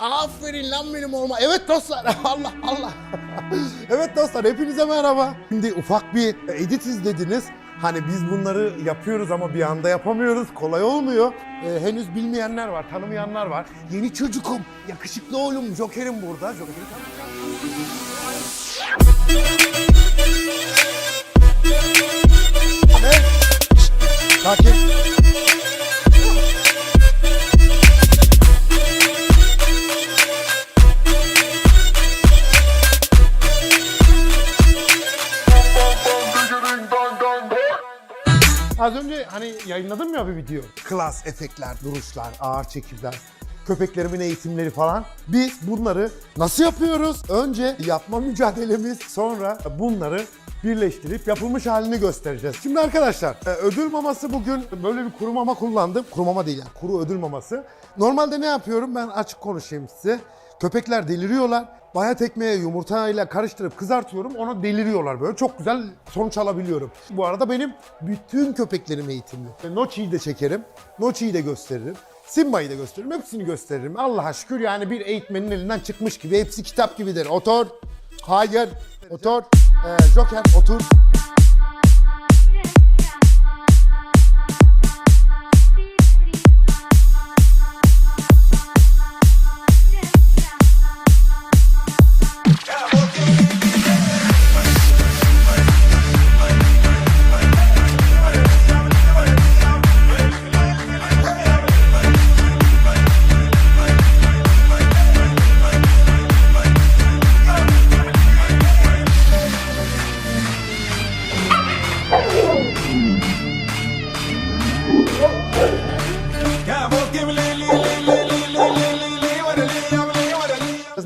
Aferin lan benim oğluma. Evet dostlar. Allah Allah. evet dostlar hepinize merhaba. Şimdi ufak bir edit izlediniz. Hani biz bunları yapıyoruz ama bir anda yapamıyoruz. Kolay olmuyor. Ee, henüz bilmeyenler var, tanımayanlar var. Yeni çocukum, yakışıklı oğlum Joker'im burada. Joker'i tanıyacağım. Sakin. Az önce hani yayınladım ya bir video. Klas, efektler, duruşlar, ağır çekimler, köpeklerimin eğitimleri falan. Biz bunları nasıl yapıyoruz? Önce yapma mücadelemiz, sonra bunları birleştirip yapılmış halini göstereceğiz. Şimdi arkadaşlar e, ödül maması bugün böyle bir kuru mama kullandım. Kuru mama değil yani kuru ödül maması. Normalde ne yapıyorum ben açık konuşayım size. Köpekler deliriyorlar. Bayat ekmeğe yumurtayla karıştırıp kızartıyorum. Ona deliriyorlar böyle. Çok güzel sonuç alabiliyorum. Bu arada benim bütün köpeklerim eğitimli. Nochi'yi de çekerim. Nochi'yi de gösteririm. Simba'yı da gösteririm. Hepsini gösteririm. Allah'a şükür yani bir eğitmenin elinden çıkmış gibi. Hepsi kitap gibidir. Otur. Hayır. Otur. Ee, Joker otur.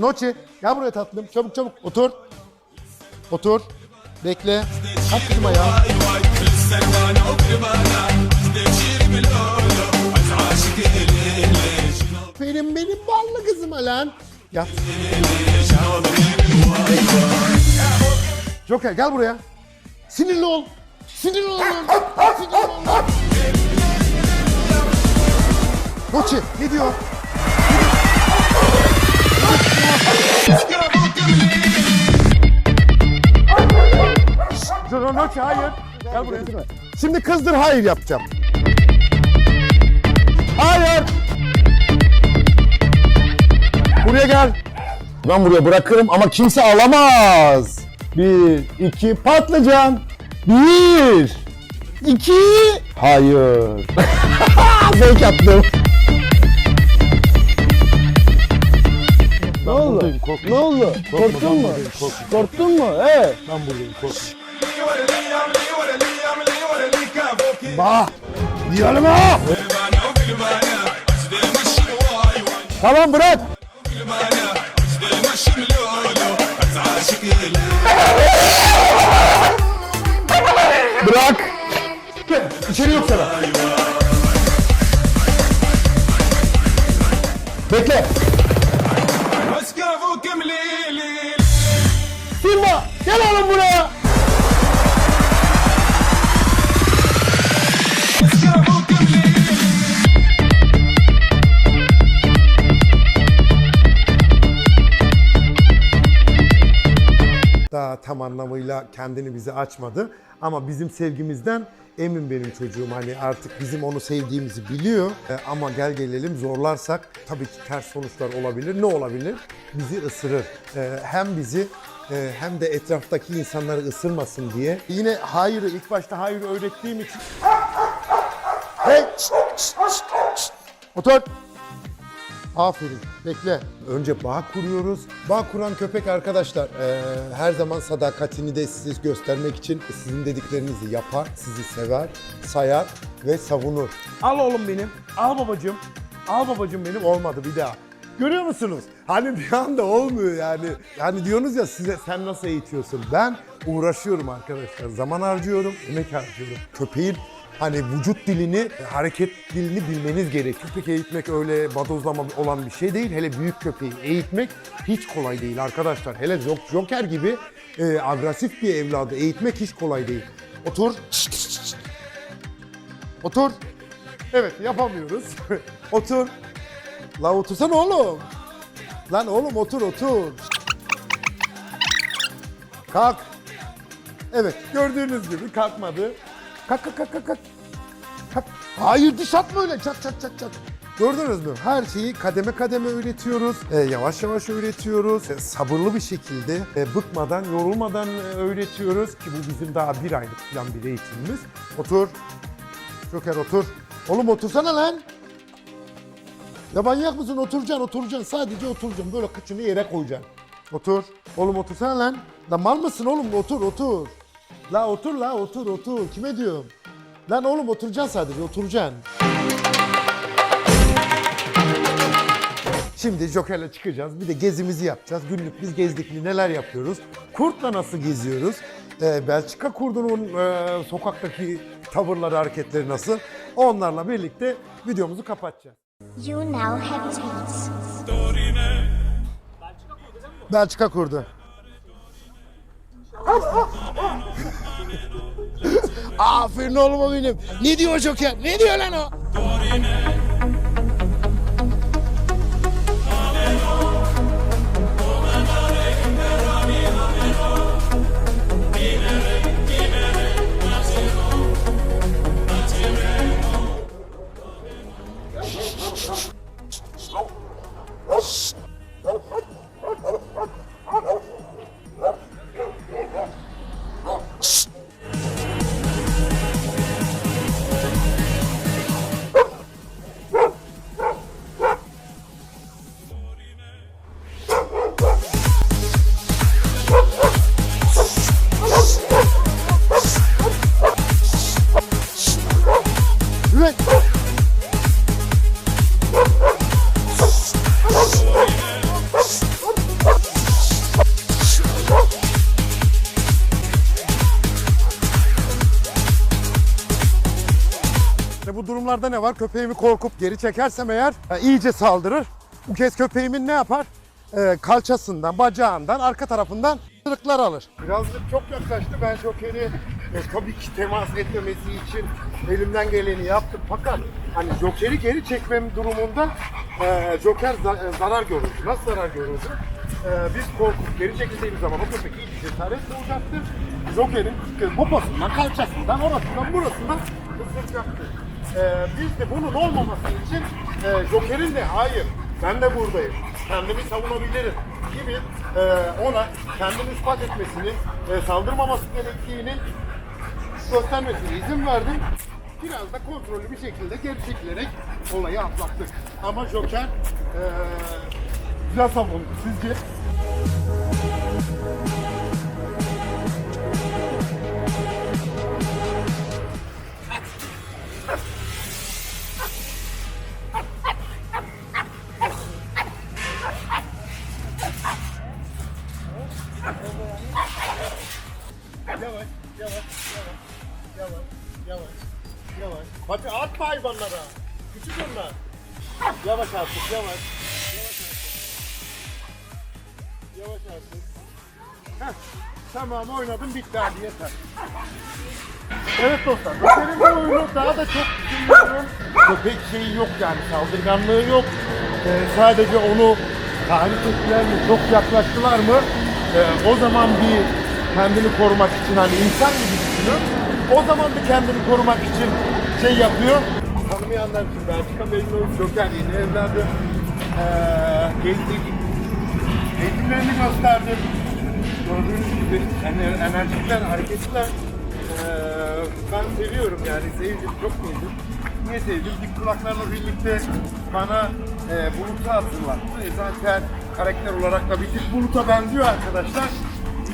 Nochi gel buraya tatlım. Çabuk çabuk otur. Otur. Bekle. Kalk kızım ayağa. Benim benim ballı kızıma lan. Yat. Joker gel buraya. Sinirli ol. Sinirli ol. Sinirli ol. Nochi ne diyor? Dur Nochi hayır. Gel buraya. Şimdi kızdır hayır yapacağım. Hayır. Buraya gel. Ben buraya bırakırım ama kimse alamaz. Bir, iki, patlıcan. Bir, iki. Hayır. Zevk yaptım. Ne oldu? Ne oldu? Korktun mu? Korktun mu? He? Ben buradayım kork. Bah! Diyelim ha! Tamam bırak! Bırak! Gel, içeri yok sana. Bekle! Gel oğlum buraya! Daha tam anlamıyla kendini bize açmadı. Ama bizim sevgimizden emin benim çocuğum. Hani artık bizim onu sevdiğimizi biliyor. E, ama gel gelelim zorlarsak tabii ki ters sonuçlar olabilir. Ne olabilir? Bizi ısırır. E, hem bizi hem de etraftaki insanları ısırmasın diye. Yine hayırı ilk başta hayırı öğrettiğim için. Hey! şşt, şşt, şşt, şşt. Otur. Aferin. Bekle. Önce bağ kuruyoruz. Bağ kuran köpek arkadaşlar eee, her zaman sadakatini de size göstermek için sizin dediklerinizi yapar, sizi sever, sayar ve savunur. Al oğlum benim. Al babacığım. Al babacığım benim. Olmadı bir daha. Görüyor musunuz? Hani bir anda olmuyor yani. Yani diyorsunuz ya size sen nasıl eğitiyorsun? Ben uğraşıyorum arkadaşlar. Zaman harcıyorum, emek harcıyorum. Köpeğin Hani vücut dilini, hareket dilini bilmeniz gerek. Köpek eğitmek öyle badozlama olan bir şey değil. Hele büyük köpeği eğitmek hiç kolay değil arkadaşlar. Hele Jok- Joker gibi e, agresif bir evladı eğitmek hiç kolay değil. Otur. Otur. Evet yapamıyoruz. Otur. La otursana oğlum. Lan oğlum otur otur. Kalk. Evet gördüğünüz gibi kalkmadı. Kalk kalk kalk kalk. kalk. Hayır diş atma öyle çat çat çat çat. Gördünüz mü? Her şeyi kademe kademe öğretiyoruz. Ee, yavaş yavaş öğretiyoruz. Ee, sabırlı bir şekilde, e, bıkmadan, yorulmadan e, öğretiyoruz. Ki bu bizim daha bir aylık falan bir eğitimimiz. Otur. Joker otur. Oğlum otursana lan. Ya manyak mısın? Oturacaksın, oturacaksın. Sadece oturacaksın. Böyle kıçını yere koyacaksın. Otur. Oğlum otursana lan. Lan mal mısın oğlum? Otur, otur. La otur la, otur, otur. Kime diyorum? Lan oğlum oturacaksın sadece, oturacaksın. Şimdi Joker'le çıkacağız. Bir de gezimizi yapacağız. Günlük biz gezdik mi neler yapıyoruz? Kurtla nasıl geziyoruz? Ee, Belçika kurdunun e, sokaktaki tavırları, hareketleri nasıl? Onlarla birlikte videomuzu kapatacağız. You now have tweets. Belçika kurdu. Aferin oğluma benim. Ne diyor Joker? Ne diyor lan o? İşte bu durumlarda ne var? Köpeğimi korkup geri çekersem eğer e, iyice saldırır. Bu kez köpeğimin ne yapar? E, kalçasından, bacağından, arka tarafından ırıklar alır. Birazcık çok yaklaştı. Ben Joker'i e, tabii ki temas etmemesi için elimden geleni yaptım. Fakat hani Joker'i geri çekmem durumunda e, Joker za- e, zarar görürdü. Nasıl zarar görürdü? E, biz korkup geri çekildiğimiz zaman o köpek iyice cesaret bulacaktır. Joker'in e, poposundan, kalçasından, orasından, burasından ısıracaktır. Ee, biz de bunun olmaması için e, Joker'in de hayır ben de buradayım, kendimi savunabilirim gibi e, ona kendini ispat etmesini, e, saldırmaması gerektiğini göstermesine izin verdim. Biraz da kontrollü bir şekilde geri çekilerek olayı atlattık. Ama Joker e, güzel savundu. Sizce? Yavaş, yavaş, yavaş, yavaş, yavaş, yavaş. Hadi atma hayvanlara. Küçük onlar. Yavaş artık, yavaş. Yavaş artık. Yavaş artık. Heh, tamam oynadım bitti hadi yeter. Evet dostlar, Joker'in bu oyunu daha da çok düşünüyorum. Köpek şeyi yok yani, saldırganlığı yok. Ee, sadece onu tahrik ettiler mi, çok yaklaştılar mı? Ee, o zaman bir kendini korumak için hani insan gibi düşünüyor. O zaman bir kendini korumak için şey yapıyor. Tanımayanlar için Belçika memnun, Joker yeni evladı. Ee, gezdik, eğitimlerini gösterdim. Gördüğünüz gibi ener- enerjikler, hareketler. Ee, ben seviyorum yani sevdim, çok sevdim. Niye sevdim? Dik kulaklarla birlikte bana e, Bulut'u hatırlattı. E, zaten karakter olarak da bir tık Bulut'a benziyor arkadaşlar.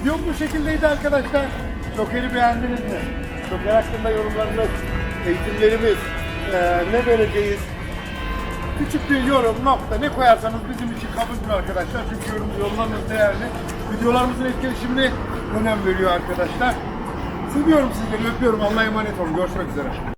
Videom bu şekildeydi arkadaşlar. Joker'i beğendiniz mi? Joker hakkında yorumlarınız, eğitimlerimiz, e, ne vereceğiz, Küçük bir yorum, nokta ne koyarsanız bizim için kabuldür arkadaşlar. Çünkü yorum, yorumlarınız değerli. Videolarımızın etkileşimine önem veriyor arkadaşlar. Seviyorum sizleri, öpüyorum. Allah'a emanet olun. Görüşmek üzere.